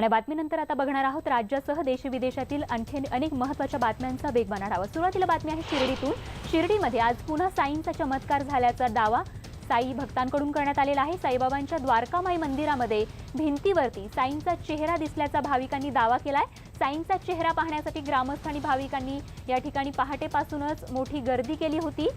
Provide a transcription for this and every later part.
आणि बातमीनंतर आता बघणार आहोत राज्यासह देशविदेशातील आणखी अनेक महत्त्वाच्या बातम्यांचा वेगवान आढावा सुरुवातीला बातमी आहे शिर्डीतून. शिर्डीमध्ये आज पुन्हा साईंचा चमत्कार झाल्याचा दावा साई भक्तांकडून करण्यात आलेला आहे. साईबाबांच्या द्वारकामाई मंदिरामध्ये भिंतीवरती साईंचा चेहरा दिसल्याचा भाविकांनी दावा केलाय. साईंचा चेहरा पाहण्यासाठी ग्रामस्थ आणि भाविकांनी या ठिकाणी पहाटेपासूनच मोठी गर्दी केली होती.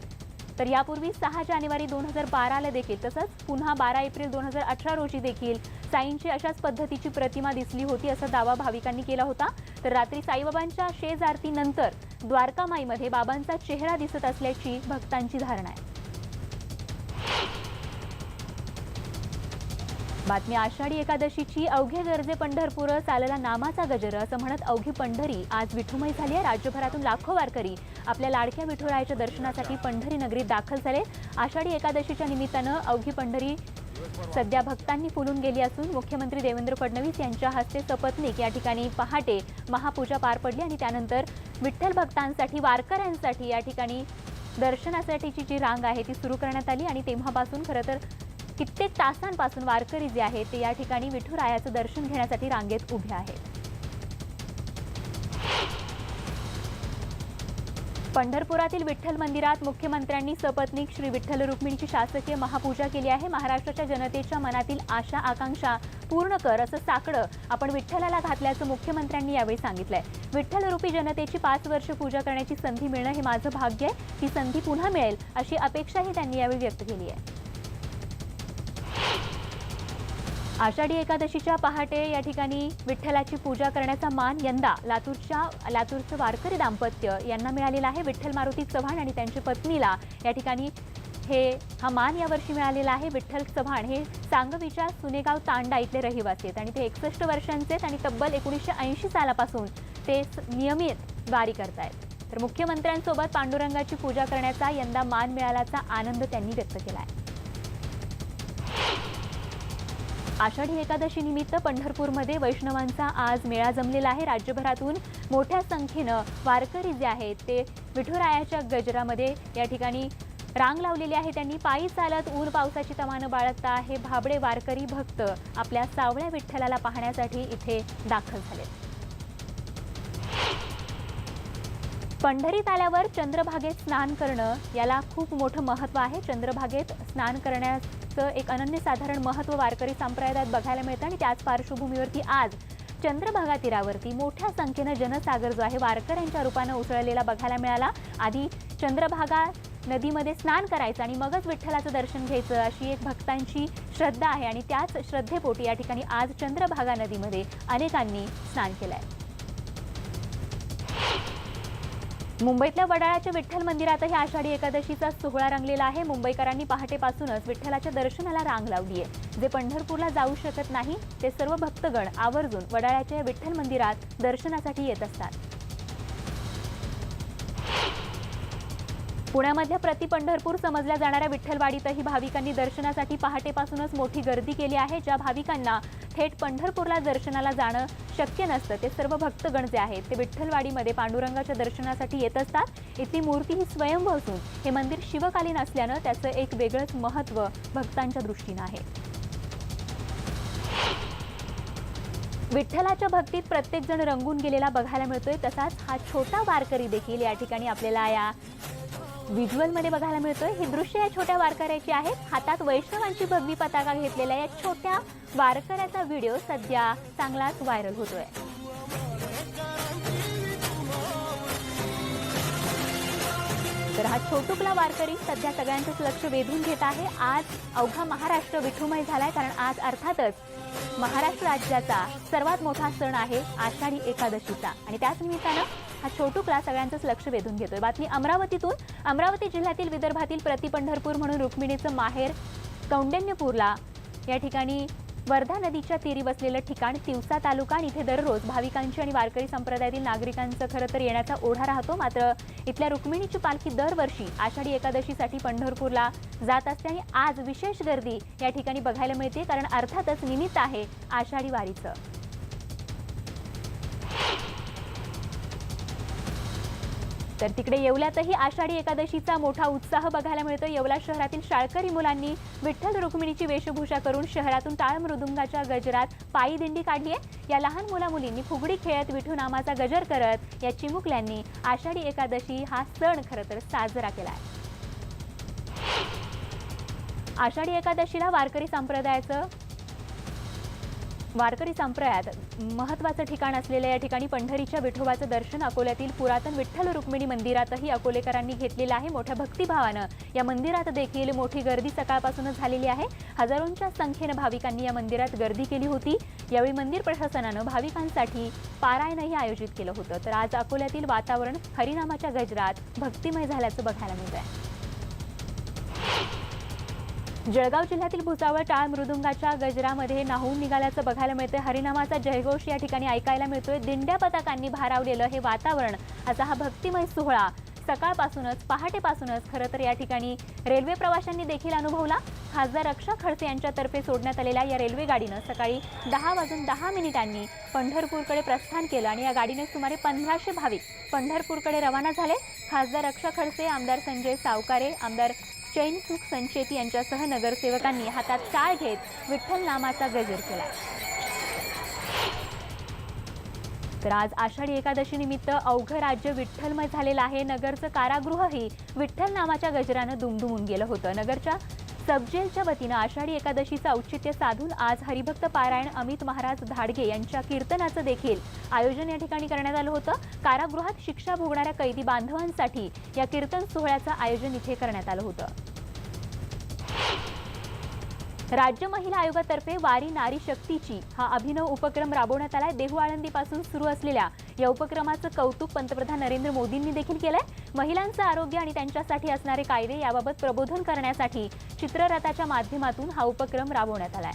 तर यापूर्वी सहा जानेवारी दोन हजार बाराला देखील तसंच पुन्हा बारा एप्रिल दोन हजार अठरा रोजी देखील साईंची अशाच पद्धतीची प्रतिमा दिसली होती असा दावा भाविकांनी केला होता. तर रात्री साईबाबांच्या शेज आरतीनंतर द्वारकामाईमध्ये बाबांचा चेहरा दिसत असल्याची भक्तांची धारणा आहे. बातमी आषाढी एकादशीची अवघे गरजे पंढरपूर चालला नामाचा गजर असं म्हणत अवघी पंढरी आज विठुमय झाली आहे. राज्यभरातून लाखो वारकरी आपल्या लाडक्या विठुरायाच्या दर्शनासाठी पंढरी नगरीत दाखल झाले. आषाढी एकादशीच्या निमित्तानं अवघी पंढरी सध्या भक्तांनी फुलून गेली असून मुख्यमंत्री देवेंद्र फडणवीस यांच्या हस्ते सपत्नीक या ठिकाणी पहाटे महापूजा पार पडली आणि त्यानंतर विठ्ठल भक्तांसाठी वारकऱ्यांसाठी या ठिकाणी दर्शनासाठीची जी रांग आहे ती सुरू करण्यात आली आणि तेव्हापासून खरं तर कित्येक तासांपासून वारकरी जे आहेत ते या ठिकाणी विठुरायाचं दर्शन घेण्यासाठी रांगेत उभे आहेत. पंढरपुरातील विठ्ठल मंदिरात मुख्यमंत्र्यांनी सपत्नीक श्री विठ्ठल रुक्मिणीची शासकीय महापूजा केली आहे. महाराष्ट्राच्या जनतेच्या मनातील आशा आकांक्षा पूर्ण कर असं साकडं आपण विठ्ठलाला घातल्याचं मुख्यमंत्र्यांनी यावेळी सांगितलंय. विठ्ठलरूपी जनतेची पाच वर्ष पूजा करण्याची संधी मिळणं हे माझं भाग्य आहे. ही संधी पुन्हा मिळेल अशी अपेक्षाही त्यांनी यावेळी व्यक्त केली आहे. आषाढी एकादशीच्या पहाटे या ठिकाणी विठ्ठलाची पूजा करण्याचा मान यंदा लातूरच्या लातूरचं वारकरी दाम्पत्य यांना मिळालेला आहे. विठ्ठल मारुती चव्हाण आणि त्यांच्या पत्नीला या ठिकाणी हे हा मान यावर्षी मिळालेला आहे. विठ्ठल चव्हाण हे सांगवीच्या सुनेगाव तांडा इथले रहिवासी आहेत आणि ते एकसष्ट वर्षांचे आहेत आणि तब्बल एकोणीसशे ऐंशी सालापासून ते स- नियमित वारी करतायत. तर मुख्यमंत्र्यांसोबत पांडुरंगाची पूजा करण्याचा यंदा मान मिळाल्याचा आनंद त्यांनी व्यक्त केला आहे. आषाढी एकादशी निमित्त पंढरपूरमध्ये वैष्णवांचा आज मेळा जमलेला आहे. राज्यभरातून मोठ्या संख्येनं वारकरी जे आहेत ते विठुरायाच्या गजरामध्ये या ठिकाणी रांग लावलेली आहे. त्यांनी पायी चालत ऊन पावसाची तमानं बाळगता हे भाबडे वारकरी भक्त आपल्या सावळ्या विठ्ठलाला पाहण्यासाठी इथे दाखल झाले पंढरीत आल्यावर चंद्रभागेत स्नान करणं याला खूप मोठं महत्त्व आहे. चंद्रभागेत स्नान करण्याचं एक अनन्यसाधारण महत्त्व वारकरी संप्रदायात बघायला मिळतं आणि त्याच पार्श्वभूमीवरती आज चंद्रभागा तीरावरती मोठ्या संख्येनं जनसागर जो आहे वारकऱ्यांच्या रूपानं उसळलेला बघायला मिळाला. आधी चंद्रभागा नदीमध्ये स्नान करायचं आणि मगच विठ्ठलाचं दर्शन घ्यायचं अशी एक भक्तांची श्रद्धा आहे आणि त्याच श्रद्धेपोटी या ठिकाणी आज चंद्रभागा नदीमध्ये अनेकांनी स्नान केलं आहे मुंबईतल्या वडाळ्याच्या विठ्ठल मंदिरातही आषाढी एकादशीचा सोहळा रंगलेला आहे. मुंबईकरांनी पहाटेपासूनच विठ्ठलाच्या दर्शनाला रांग लावली आहे. जे पंढरपूरला जाऊ शकत नाही ते सर्व भक्तगण आवर्जून वडाळ्याच्या विठ्ठल मंदिरात दर्शनासाठी येत असतात. पुण्यामधल्या प्रति पंढरपूर समजल्या जाणाऱ्या विठ्ठलवाडीतही भाविकांनी दर्शनासाठी पहाटेपासूनच मोठी गर्दी केली आहे ज्या भाविकांना थेट पंढरपूरला दर्शनाला जाणं शक्य नसतं. ते सर्व भक्तगण जे आहेत ते विठ्ठलवाडीमध्ये पांडुरंगाच्या दर्शनासाठी येत असतात. इथली मूर्ती ही स्वयंभू असून हे मंदिर शिवकालीन असल्यानं त्याचं एक वेगळंच महत्त्व भक्तांच्या दृष्टीनं आहे. विठ्ठलाच्या भक्तीत प्रत्येकजण रंगून गेलेला बघायला मिळतोय तसाच हा छोटा वारकरी देखील या ठिकाणी आपल्याला या व्हिज्युअलमध्ये बघायला मिळतोय ही दृश्य या छोट्या वारकऱ्याची आहेत. हातात वैष्णवांची भगवी पताका घेतलेल्या या छोट्या वारकऱ्याचा व्हिडिओ सध्या चांगलाच व्हायरल होतोय. तर हा छोटुकला वारकरी सध्या सगळ्यांचंच लक्ष वेधून घेत आहे. आज अवघा महाराष्ट्र विठुमय झालाय कारण आज अर्थातच महाराष्ट्र राज्याचा सर्वात मोठा सण आहे आषाढी एकादशीचा. आणि त्याच निमित्तानं हा छोटुकला सगळ्यांचंच लक्ष वेधून घेतोय. बातमी अमरावतीतून. अमरावती जिल्ह्यातील विदर्भातील प्रति पंढरपूर म्हणून रुक्मिणीचं माहेर कौंडण्यपूरला. या ठिकाणी वर्धा नदीच्या तीरी बसलेलं ठिकाण तिवसा तालुका आणि इथे दररोज भाविकांची आणि वारकरी संप्रदायातील नागरिकांचं खरं तर येण्याचा ओढा राहतो. मात्र इथल्या रुक्मिणीची पालखी दरवर्षी आषाढी एकादशीसाठी पंढरपूरला जात असते आणि आज विशेष गर्दी या ठिकाणी बघायला मिळते कारण अर्थातच निमित्त आहे आषाढी वारीचं. तर तिकडे येवल्यातही आषाढी एकादशीचा मोठा उत्साह बघायला मिळतो. येवला शहरातील शाळकरी मुलांनी विठ्ठल रुक्मिणीची वेशभूषा करून शहरातून टाळ मृदुंगाच्या गजरात पायी दिंडी काढली आहे. या लहान मुला मुलींनी फुगडी खेळत विठू नामाचा गजर करत या चिमुकल्यांनी आषाढी एकादशी हा सण खरं तर साजरा केला आहे. आषाढी एकादशीला वारकरी संप्रदायाचं वारकरी संप्रदायात महत्वाचं ठिकाण असलेल्या या ठिकाणी पंढरीच्या विठोबाचं दर्शन अकोल्यातील पुरातन विठ्ठल रुक्मिणी मंदिरातही अकोलेकरांनी घेतलेलं आहे. मोठ्या भक्तिभावानं या मंदिरात देखील मोठी गर्दी सकाळपासूनच झालेली आहे. हजारोंच्या संख्येनं भाविकांनी या मंदिरात गर्दी केली होती. यावेळी मंदिर प्रशासनानं भाविकांसाठी पारायणही आयोजित केलं होतं. तर आज अकोल्यातील वातावरण हरिनामाच्या गजरात भक्तिमय झाल्याचं बघायला मिळत आहे जळगाव जिल्ह्यातील भुसावळ टाळ मृदुंगाच्या गजरामध्ये नाहून निघाल्याचं बघायला मिळतंय. हरिनामाचा जयघोष या ठिकाणी ऐकायला मिळतोय. दिंड्या पताकांनी भारावलेलं हे वातावरण असा हा भक्तिमय सोहळा सकाळपासूनच पहाटेपासूनच खरं तर या ठिकाणी रेल्वे प्रवाशांनी देखील अनुभवला. खासदार रक्षा खडसे यांच्यातर्फे सोडण्यात आलेल्या या रेल्वे गाडीनं सकाळी दहा वाजून दहा मिनिटांनी पंढरपूरकडे प्रस्थान केलं आणि या गाडीने सुमारे पंधराशे भाविक पंढरपूरकडे रवाना झाले. खासदार रक्षा खडसे आमदार संजय सावकारे आमदार चैनसुख संचेती यांच्यासह नगरसेवकांनी हातात टाळ घेत विठ्ठल नामाचा गजर केला. तर आज आषाढी एकादशी निमित्त अवघं राज्य विठ्ठलमय झालेलं आहे. नगरचं कारागृहही विठ्ठल नामाच्या गजरानं दुमदुमून गेलं होतं. नगरच्या सबजेलच्या वतीनं आषाढी एकादशीचं औचित्य साधून आज हरिभक्त पारायण अमित महाराज धाडगे यांच्या कीर्तनाचं देखील आयोजन या ठिकाणी करण्यात आलं होतं. कारागृहात शिक्षा भोगणाऱ्या कैदी बांधवांसाठी या कीर्तन सोहळ्याचं आयोजन इथे करण्यात आलं होतं. राज्य महिला आयोगातर्फे वारी नारी शक्तीची हा अभिनव उपक्रम राबवण्यात आलाय. देहू आळंदीपासून सुरू असलेल्या या उपक्रमाचं कौतुक पंतप्रधान नरेंद्र मोदींनी देखील केलंय. महिलांचं आरोग्य आणि त्यांच्यासाठी असणारे कायदे याबाबत प्रबोधन करण्यासाठी चित्ररथाच्या माध्यमातून हा उपक्रम राबवण्यात आलाय.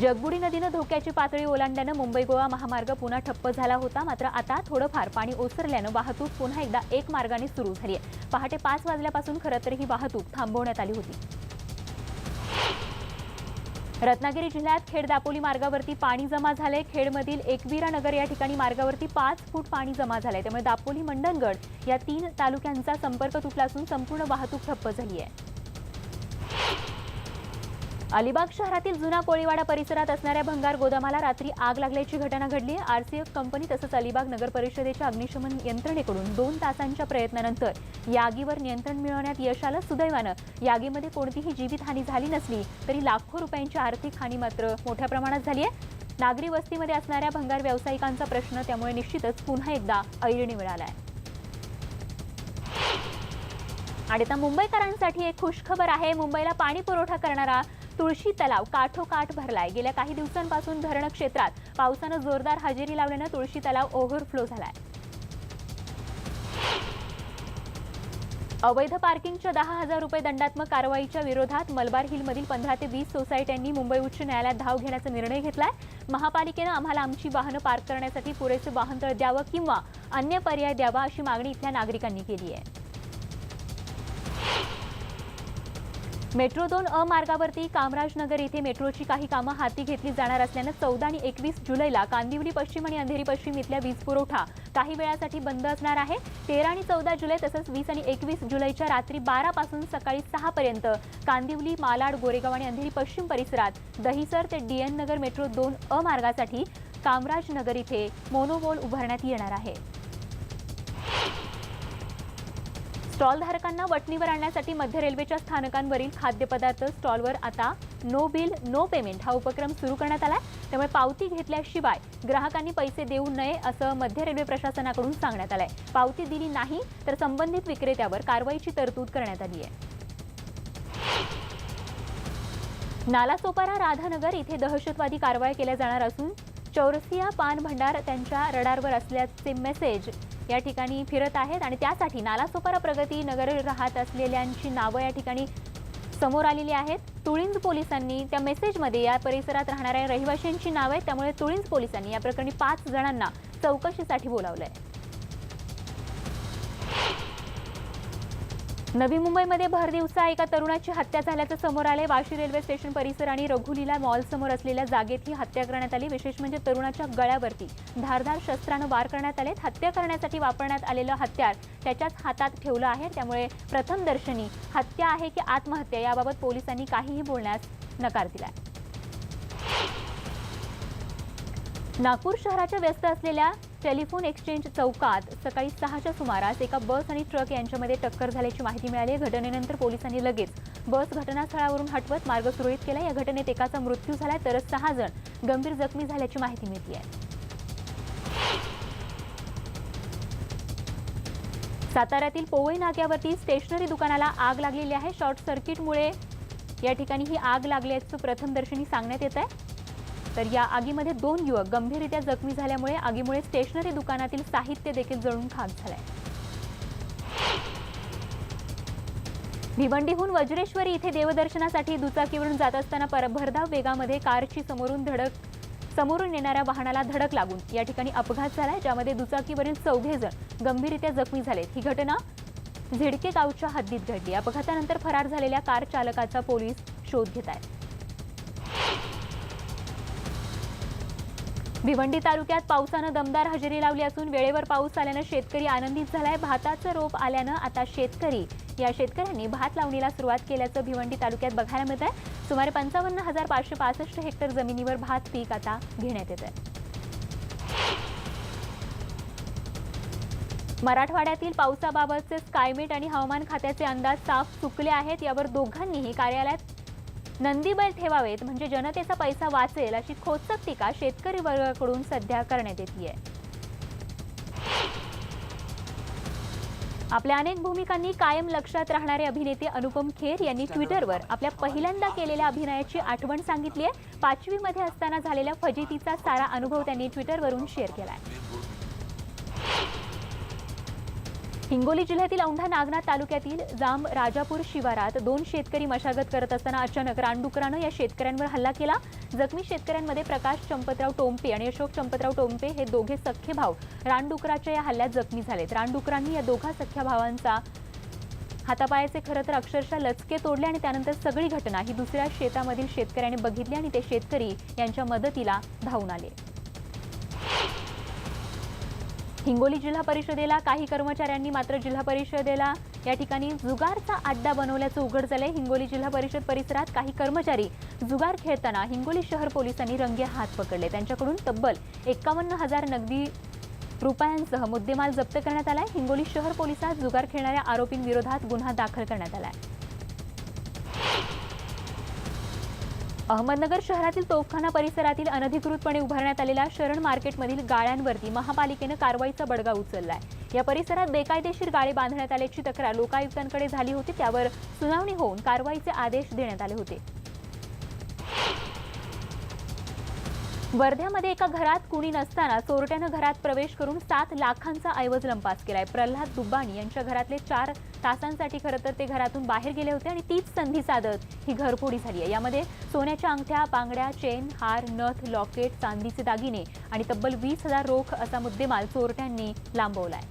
जगबुडी नदीनं धोक्याची पातळी ओलांडल्यानं मुंबई गोवा महामार्ग पुन्हा ठप्प झाला होता. मात्र आता थोडंफार पाणी ओसरल्यानं वाहतूक पुन्हा एकदा एक मार्गाने सुरू झाली आहे पहाटे पाच वाजल्यापासून खरं तर ही वाहतूक थांबवण्यात आली होती. रत्नागिरी जिल्ह्यात खेड दापोली मार्गावरती पाणी जमा झाले खेडमधील एकवीरा नगर या ठिकाणी मार्गावरती पाच फूट पाणी जमा झालंय. त्यामुळे दापोली मंडणगड या तीन तालुक्यांचा संपर्क तुटला असून संपूर्ण वाहतूक ठप्प झाली आहे अलिबाग शहरातील जुना कोळीवाडा परिसरात असणाऱ्या भंगार गोदामाला रात्री आग लागल्याची घटना घडली. आहे आरसीएफ कंपनी तसंच अलिबाग नगर परिषदेच्या अग्निशमन यंत्रणेकडून दोन तासांच्या प्रयत्नानंतर या आगीवर नियंत्रण मिळवण्यात यश आलं. सुदैवानं या आगीमध्ये कोणतीही जीवितहानी झाली नसली तरी लाखो रुपयांची आर्थिक हानी मात्र मोठ्या प्रमाणात झाली आहे. नागरी वस्तीमध्ये असणाऱ्या भंगार व्यावसायिकांचा प्रश्न त्यामुळे निश्चितच पुन्हा एकदा ऐरणी मिळाला आहे आणि आता मुंबईकरांसाठी एक खुशखबर आहे. मुंबईला पाणी पुरवठा करणारा तुळशी तलाव काठोकाठ भरलाय. गेल्या काही दिवसांपासून धरण क्षेत्रात पावसानं जोरदार हजेरी लावल्यानं तुळशी तलाव ओव्हरफ्लो झालाय. अवैध पार्किंगच्या दहा हजार रुपये दंडात्मक कारवाईच्या विरोधात मलबार हिलमधील पंधरा ते वीस सोसायट्यांनी मुंबई उच्च न्यायालयात धाव घेण्याचा निर्णय घेतलाय. महापालिकेनं आम्हाला आमची वाहनं पार्क करण्यासाठी पुरेसे वाहनतळ द्यावं किंवा अन्य पर्याय द्यावा अशी मागणी इथल्या नागरिकांनी केली आहे. मेट्रो दोन अ मार्गावरती कामराजनगर येथे मेट्रोची काही कामं हाती घेतली जाणार असल्यानं चौदा आणि एकवीस जुलैला कांदिवली पश्चिम आणि अंधेरी पश्चिम इथल्या वीज पुरवठा काही वेळासाठी बंद असणार आहे. तेरा आणि चौदा जुलै तसंच वीस आणि एकवीस जुलैच्या रात्री बारापासून सकाळी सहापर्यंत कांदिवली मालाड गोरेगाव आणि अंधेरी पश्चिम परिसरात दहिसर ते डीएन नगर मेट्रो दोन अ मार्गासाठी कामराजनगर इथे मोनोवॉल उभारण्यात येणार आहे. स्टॉलधारकांना वटणीवर आणण्यासाठी मध्य रेल्वेच्या स्थानकांवरील खाद्यपदार्थ स्टॉलवर आता नो बिल नो पेमेंट हा उपक्रम सुरू करण्यात आलाय. त्यामुळे पावती घेतल्याशिवाय ग्राहकांनी पैसे देऊ नये असं मध्य रेल्वे प्रशासनाकडून सांगण्यात आलंय. पावती दिली नाही तर संबंधित विक्रेत्यावर कारवाईची तरतूद करण्यात आली आहे. नालासोपारा राधानगर इथे दहशतवादी कारवाया केल्या जाणार असून चौरसिया पान भंडार त्यांच्या रडारवर असल्याचे मेसेज या ठिकाणी फिरत आहेत आणि त्यासाठी नालासोपारा प्रगती नगर राहत असलेल्यांची नावं या ठिकाणी समोर आलेली आहेत. तुळिंज पोलिसांनी त्या मेसेजमध्ये या परिसरात राहणाऱ्या रहिवाशांची नावं आहेत. त्यामुळे तुळिंज पोलिसांनी या प्रकरणी पाच जणांना चौकशीसाठी बोलावलंय. नवी मुंबईमध्ये भर दिवसा एका तरुणाची हत्या झाल्याचं समोर आले वाशी रेल्वे स्टेशन परिसर आणि रघुलीला मॉल समोर असलेल्या जागेत ही हत्या करण्यात आली. विशेष म्हणजे तरुणाच्या गळ्यावरती धारधार शस्त्रानं वार करण्यात आले हत्या करण्यासाठी वापरण्यात आलेलं हत्यार त्याच्याच हातात ठेवलं आहे. त्यामुळे प्रथम दर्शनी हत्या आहे की आत्महत्या याबाबत पोलिसांनी काहीही बोलण्यास नकार दिला नागपूर शहराच्या व्यस्त असलेल्या टेलिफोन एक्सचेंज चौकात सकाळी सहाच्या सुमारास एका बस आणि ट्रक यांच्यामध्ये टक्कर झाल्याची माहिती मिळाली. आहे. घटनेनंतर पोलिसांनी लगेच बस घटनास्थळावरून हटवत मार्ग सुरळीत केला. या घटनेत एकाचा मृत्यू झालाय तर सहा जण गंभीर जखमी झाल्याची माहिती मिळते आहे साताऱ्यातील पोवई नाक्यावरती स्टेशनरी दुकानाला आग लागलेली आहे. शॉर्ट सर्किटमुळे या ठिकाणी ही आग लागल्याचं प्रथमदर्शनी सांगण्यात येत आहे तर या आगीमध्ये दोन युवक गंभीररित्या जखमी झाल्यामुळे आगीमुळे स्टेशनरी दुकानातील साहित्य देखील जळून खाक झालंय. भिवंडीहून वज्रेश्वरी इथे देवदर्शनासाठी दुचाकीवरून जात असताना परभरधाव वेगामध्ये कारची समोरून धडक समोरून येणाऱ्या वाहनाला धडक लागून या ठिकाणी अपघात झालाय ज्यामध्ये दुचाकीवरील चौघे जण गंभीररित्या जखमी झालेत. ही घटना झिडके गावच्या हद्दीत घडली. अपघातानंतर फरार झालेल्या कार चालकाचा पोलीस शोध घेत आहेत भिवंडी तालुक्यात पावसानं दमदार हजेरी लावली असून वेळेवर पाऊस आल्यानं शेतकरी आनंदित झालाय. भाताचं रोप आल्यानं आता शेतकरी या शेतकऱ्यांनी भात लावणीला सुरुवात केल्याचं भिवंडी तालुक्यात बघायला मिळत आहे सुमारे पंचावन्न हजार पाचशे पासष्ट हेक्टर जमिनीवर भात पीक आता घेण्यात येत आहे मराठवाड्यातील पावसाबाबतचे स्कायमेट आणि हवामान खात्याचे अंदाज साफ चुकले आहेत. यावर दोघांनीही कार्यालयात नंदीबैल ठेवावेत म्हणजे जनतेचा पैसा वाचेल अशी खोचक टीका शेतकरी वर्गाकडून सध्या करण्यात येते आपल्या अनेक भूमिकांनी कायम लक्षात राहणारे अभिनेते अनुपम खेर यांनी ट्विटरवर आपल्या पहिल्यांदा केलेल्या अभिनयाची आठवण सांगितली आहे. पाचवीमध्ये असताना झालेल्या फजितीचा सारा अनुभव त्यांनी ट्विटरवरून शेअर केला आहे हिंगोली जिल्ह्यातील औंढा नागनाथ तालुक्यातील जांब राजापूर शिवारात दोन शेतकरी मशागत करत असताना अचानक रानडुकरानं या शेतकऱ्यांवर हल्ला केला. जखमी शेतकऱ्यांमध्ये प्रकाश चंपतराव टोंपे आणि अशोक चंपतराव टोंपे हे दोघे सख्खे भाव रानडुकराच्या या हल्ल्यात जखमी झालेत. रानडुकरांनी या दोघा सख्ख्या भावांचा हातापायाचे खरं तर अक्षरशः लचके तोडले आणि त्यानंतर सगळी घटना ही दुसऱ्या शेतामधील शेतकऱ्याने बघितली आणि ते शेतकरी यांच्या मदतीला धावून आले. हिंगोली जिल्हा परिषदेला काही कर्मचाऱ्यांनी मात्र जिल्हा परिषदेला या ठिकाणी जुगारचा अड्डा बनवल्याचं उघड झालंय. हिंगोली जिल्हा परिषद परिसरात काही कर्मचारी जुगार खेळताना हिंगोली शहर पोलिसांनी रंगे हात पकडले. त्यांच्याकडून तब्बल एकावन्न हजार नगदी रुपयांसह मुद्देमाल जप्त करण्यात आलाय. हिंगोली शहर पोलिसात जुगार खेळणाऱ्या आरोपींविरोधात गुन्हा दाखल करण्यात आलाय. अहमदनगर शहरातील तोफखाना परिसरातील अनधिकृतपणे उभारण्यात आलेल्या शरण मार्केटमधील गाळ्यांवरती महापालिकेनं कारवाईचा बडगा उचललाय. या परिसरात बेकायदेशीर गाळे बांधण्यात आल्याची तक्रार लोकायुक्तांकडे झाली होती त्यावर सुनावणी होऊन कारवाईचे आदेश देण्यात आले होते. वर्ध्यामध्ये एका घरात कुणी नसताना चोरट्यानं घरात प्रवेश करून सात लाखांचा ऐवज लंपास केलाय. प्रल्हाद दुब्बाणी यांच्या घरातले चार तासांसाठी खरं तर ते घरातून बाहेर गेले होते आणि तीच संधी साधत ही घरफोडी झाली आहे. यामध्ये सोन्याच्या अंगठ्या बांगड्या चेन हार नथ लॉकेट चांदीचे दागिने आणि तब्बल वीस हजार रोख असा मुद्देमाल चोरट्यांनी लांबवलाय.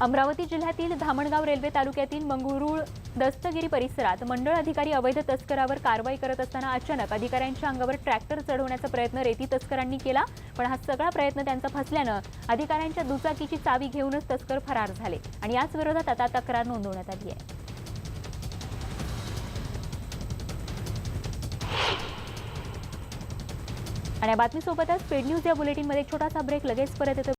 अमरावती जिल्ह्यातील धामणगाव रेल्वे तालुक्यातील मंगरुळ दस्तगिरी परिसरात मंडळ अधिकारी अवैध तस्करावर कारवाई करत असताना अचानक अधिकाऱ्यांच्या अंगावर ट्रॅक्टर चढवण्याचा प्रयत्न रेती तस्करांनी केला पण हा सगळा प्रयत्न त्यांचा फसल्यानं अधिकाऱ्यांच्या दुचाकीची चावी घेऊनच तस्कर फरार झाले आणि याच विरोधात आता तक्रार नोंदवण्यात आली आहे. आणि या बातमीसोबतच पेड न्यूज या बुलेटिनमध्ये एक छोटासा ब्रेक लगेच परत येतो.